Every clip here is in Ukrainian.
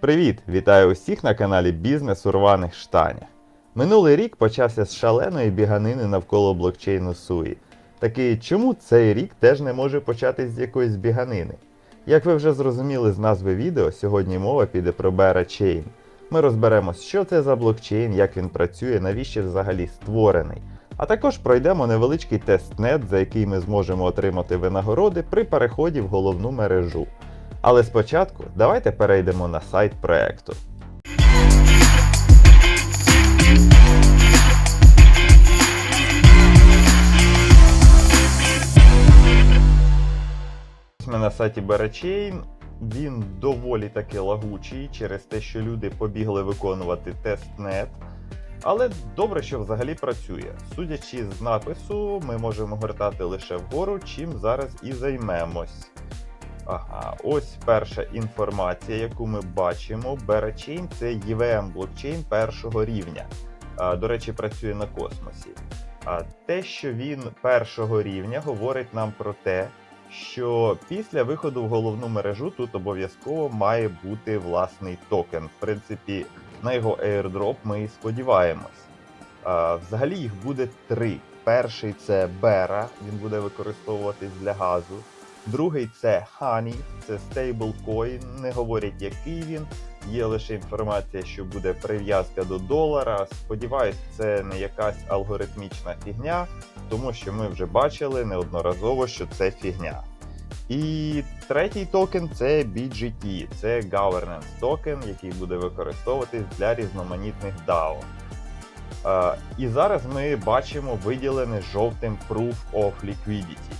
Привіт! Вітаю усіх на каналі Бізнес у рваних штанях. Минулий рік почався з шаленої біганини навколо блокчейну Суї. Такий, чому цей рік теж не може початись з якоїсь біганини? Як ви вже зрозуміли з назви відео, сьогодні мова піде про Bera Chain. Ми розберемось, що це за блокчейн, як він працює, навіщо взагалі створений. А також пройдемо невеличкий тестнет, за який ми зможемо отримати винагороди при переході в головну мережу. Але спочатку давайте перейдемо на сайт проекту. Ми на сайті Berachain. Він доволі таки лагучий через те, що люди побігли виконувати тестнет. Але добре, що взагалі працює. Судячи з напису, ми можемо гортати лише вгору, чим зараз і займемось. Ага, ось перша інформація, яку ми бачимо. Berachain – це EVM блокчейн першого рівня. До речі, працює на космосі. А те, що він першого рівня, говорить нам про те, що після виходу в головну мережу тут обов'язково має бути власний токен. В принципі, на його airdrop ми і сподіваємось. А, Взагалі їх буде три. Перший це Бера, він буде використовуватись для газу. Другий це Honey, це стейблкоін, не говорять, який він. Є лише інформація, що буде прив'язка до долара. Сподіваюсь, це не якась алгоритмічна фігня, тому що ми вже бачили неодноразово, що це фігня. І третій токен це BGT, це Governance токен, який буде використовуватись для різноманітних DAO. Е, і зараз ми бачимо виділений жовтим Proof of Liquidity.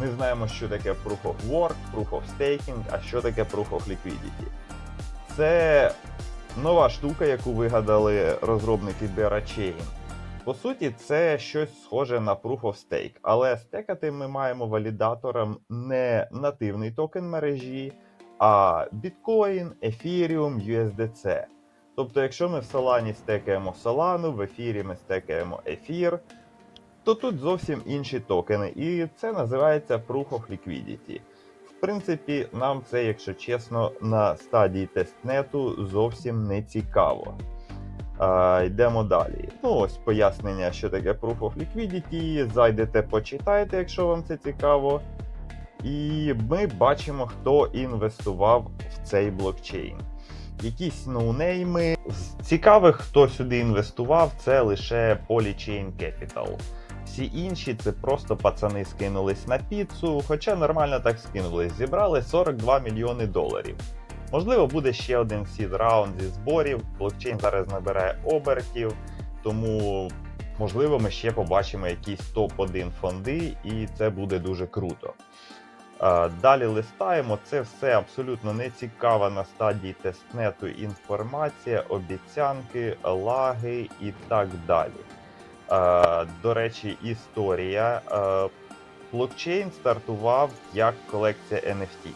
Ми знаємо, що таке Proof of Work, Proof of Staking, а що таке Proof of Liquidity. Це нова штука, яку вигадали розробники Berachain. По суті, це щось схоже на Proof of Stake, але стекати ми маємо валідатором не нативний токен мережі, а Bitcoin, Ethereum, USDC. Тобто, якщо ми в Solana стекаємо Solana, в ефірі ми стекаємо ефір, то тут зовсім інші токени, і це називається Proof of Liquidity. В принципі, нам це, якщо чесно, на стадії тестнету зовсім не цікаво. А, йдемо далі. Ну, ось пояснення, що таке Proof of Liquidity. Зайдете, почитайте, якщо вам це цікаво. І ми бачимо, хто інвестував в цей блокчейн. Якісь ноунейми. Цікавих, хто сюди інвестував, це лише Polychain Capital. Всі інші це просто пацани скинулись на піцу, хоча нормально так скинулись. Зібрали 42 мільйони доларів. Можливо, буде ще один сід раунд зі зборів. Блокчейн зараз набирає обертів, тому можливо ми ще побачимо якісь топ-1 фонди, і це буде дуже круто. Далі листаємо. Це все абсолютно не цікава на стадії тестнету інформація, обіцянки, лаги і так далі. Е, До речі, історія. Е, Блокчейн стартував як колекція NFT.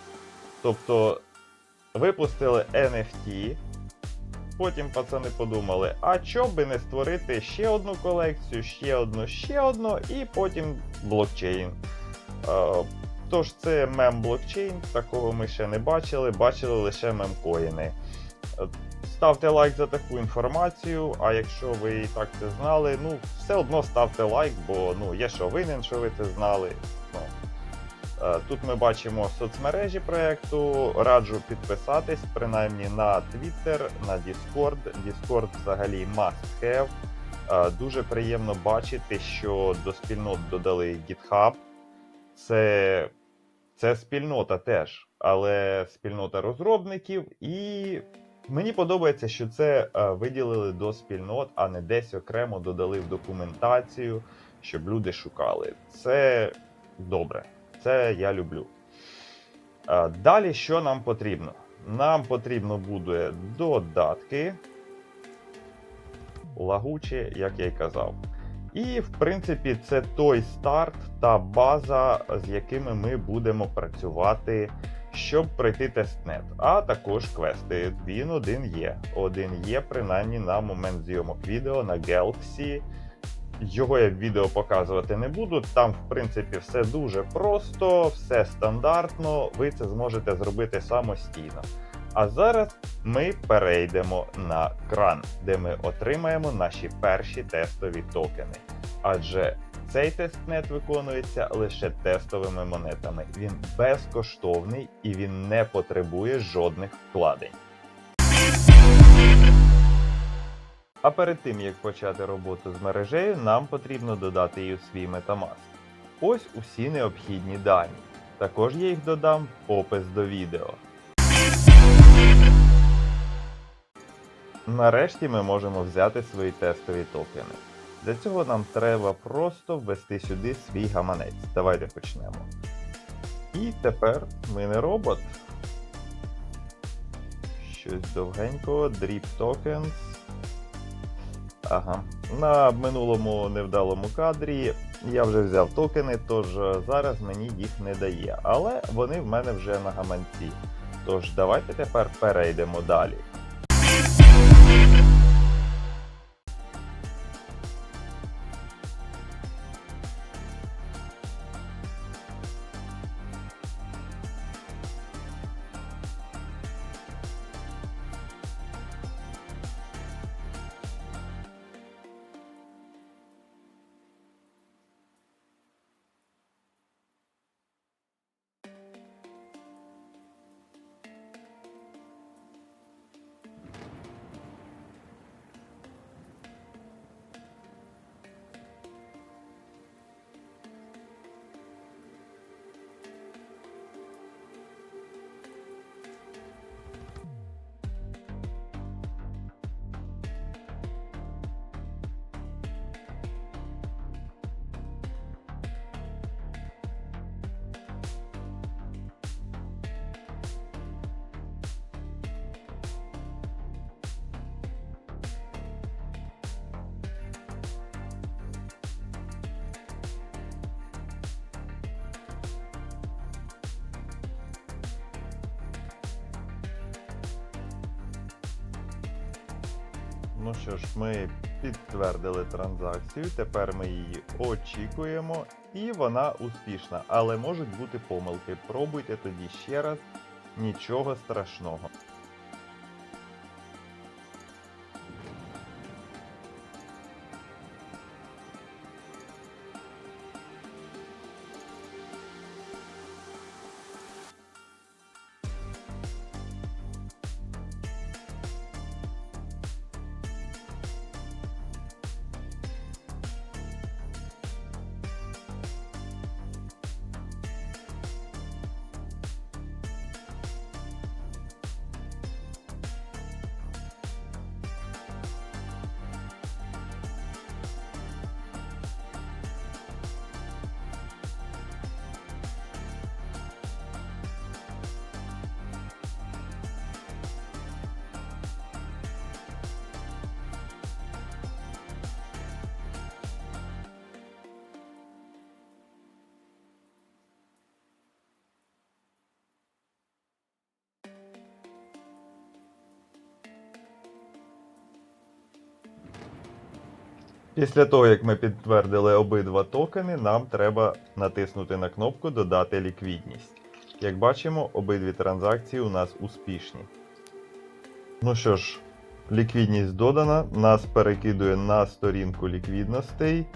Тобто випустили NFT, потім пацани подумали, а чо би не створити ще одну колекцію, ще одну, ще одну, і потім блокчейн. Тож це мем-блокчейн, такого ми ще не бачили, бачили лише мемкоїни. Ставте лайк за таку інформацію, а якщо ви і так це знали, ну все одно ставте лайк, бо ну є що винен, що ви це знали. Ну, е, Тут ми бачимо соцмережі проєкту. Раджу підписатись, принаймні на Twitter, на Discord. Discord взагалі must have. Е, Дуже приємно бачити, що до спільнот додали GitHub. Це, це спільнота теж, але спільнота розробників і. Мені подобається, що це е, виділили до спільнот, а не десь окремо додали в документацію, щоб люди шукали. Це добре, це я люблю. Е, далі що нам потрібно? Нам потрібно буде додатки, лагучі, як я й казав. І, в принципі, це той старт та база, з якими ми будемо працювати щоб пройти тестнет, а також квести. Він один є. Один є, принаймні на момент зйомок відео на Galaxy. Його я в відео показувати не буду. Там, в принципі, все дуже просто, все стандартно. Ви це зможете зробити самостійно. А зараз ми перейдемо на кран, де ми отримаємо наші перші тестові токени. Адже цей тестнет виконується лише тестовими монетами. Він безкоштовний і він не потребує жодних вкладень. А перед тим як почати роботу з мережею, нам потрібно додати її у свій Metamask. Ось усі необхідні дані. Також я їх додам в опис до відео. Нарешті ми можемо взяти свої тестові токени. Для цього нам треба просто ввести сюди свій гаманець. Давайте почнемо. І тепер ми не робот. Щось довгенького, Drip Tokens. Ага. На минулому невдалому кадрі я вже взяв токени, тож е, зараз мені їх не дає. Але вони в мене вже на гаманці. Тож давайте тепер перейдемо далі. Thank you. Ну що ж, ми підтвердили транзакцію, тепер ми її очікуємо, і вона успішна. Але можуть бути помилки. Пробуйте тоді ще раз, нічого страшного. Після того, як ми підтвердили обидва токени, нам треба натиснути на кнопку Додати ліквідність. Як бачимо, обидві транзакції у нас успішні. Ну що ж, ліквідність додана, нас перекидує на сторінку ліквідностей.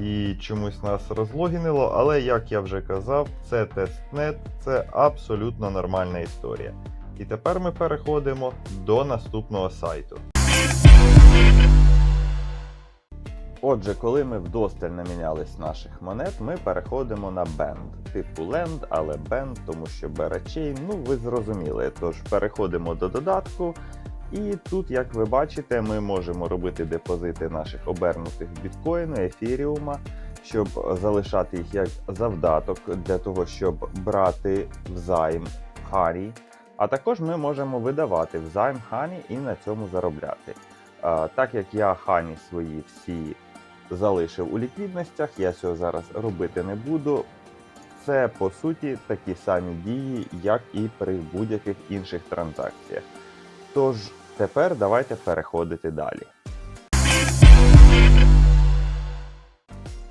І чомусь нас розлогінило, але як я вже казав, це тестнет, це абсолютно нормальна історія. І тепер ми переходимо до наступного сайту. Отже, коли ми вдосталь намінялись наших монет, ми переходимо на бенд. Типу ленд, але бенд, тому що беречей, ну ви зрозуміли. Тож переходимо до додатку. І тут, як ви бачите, ми можемо робити депозити наших обернутих біткоїну, ефіріума, щоб залишати їх як завдаток для того, щоб брати взайм Харі. А також ми можемо видавати взайм Хані і на цьому заробляти. Так як я Хані свої всі залишив у ліквідностях, я цього зараз робити не буду. Це по суті такі самі дії, як і при будь-яких інших транзакціях. Тож тепер давайте переходити далі.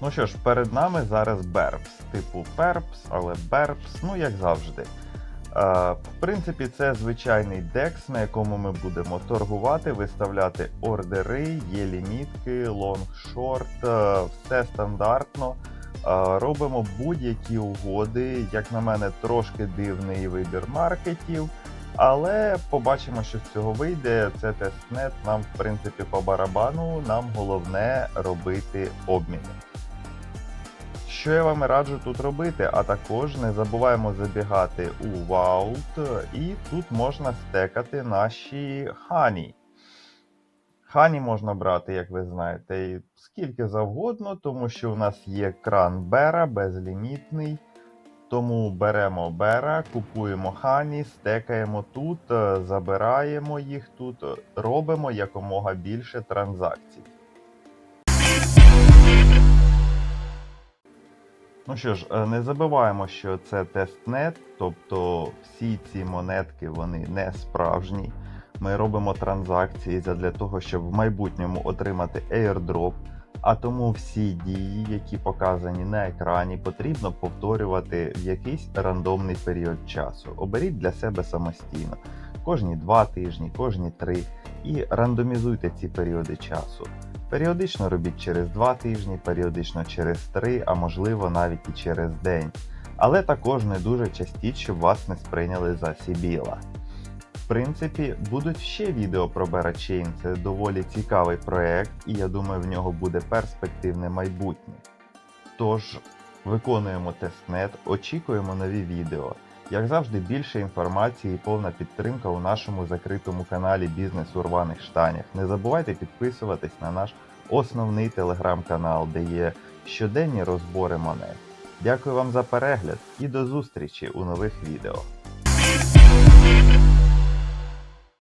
Ну що ж, перед нами зараз Бербс, типу Перпс, але Бербс, ну як завжди. В принципі, це звичайний DEX, на якому ми будемо торгувати, виставляти ордери, є лімітки, лонг, шорт, е, все стандартно. Робимо будь-які угоди. Як на мене, трошки дивний вибір маркетів. Але побачимо, що з цього вийде. Це тестнет. Нам, в принципі, по барабану. Нам головне робити обміни. Що я вам раджу тут робити, а також не забуваємо забігати у Vault, і тут можна стекати наші хані. Хані можна брати, як ви знаєте, і скільки завгодно, тому що у нас є кран Бера безлімітний. Тому беремо Бера, купуємо хані, стекаємо тут, забираємо їх тут, робимо якомога більше транзакцій. Ну що ж, е, не забуваємо, що це тестнет, тобто всі ці монетки вони не справжні. Ми робимо транзакції для того, щоб в майбутньому отримати airdrop, а тому всі дії, які показані на екрані, потрібно повторювати в якийсь рандомний період часу. Оберіть для себе самостійно кожні 2 тижні, кожні 3 і рандомізуйте ці періоди часу. Періодично робіть через 2 тижні, періодично через 3, а можливо навіть і через день. Але також не дуже частіть, щоб вас не сприйняли за Сібіла. В принципі, будуть ще відео про Berachain, це доволі цікавий проект, і я думаю, в нього буде перспективне майбутнє. Тож, виконуємо тестнет, очікуємо нові відео. Як завжди, більше інформації і повна підтримка у нашому закритому каналі Бізнес у рваних штанях. Не забувайте підписуватись на наш основний телеграм-канал, де є щоденні розбори монет. Дякую вам за перегляд і до зустрічі у нових відео.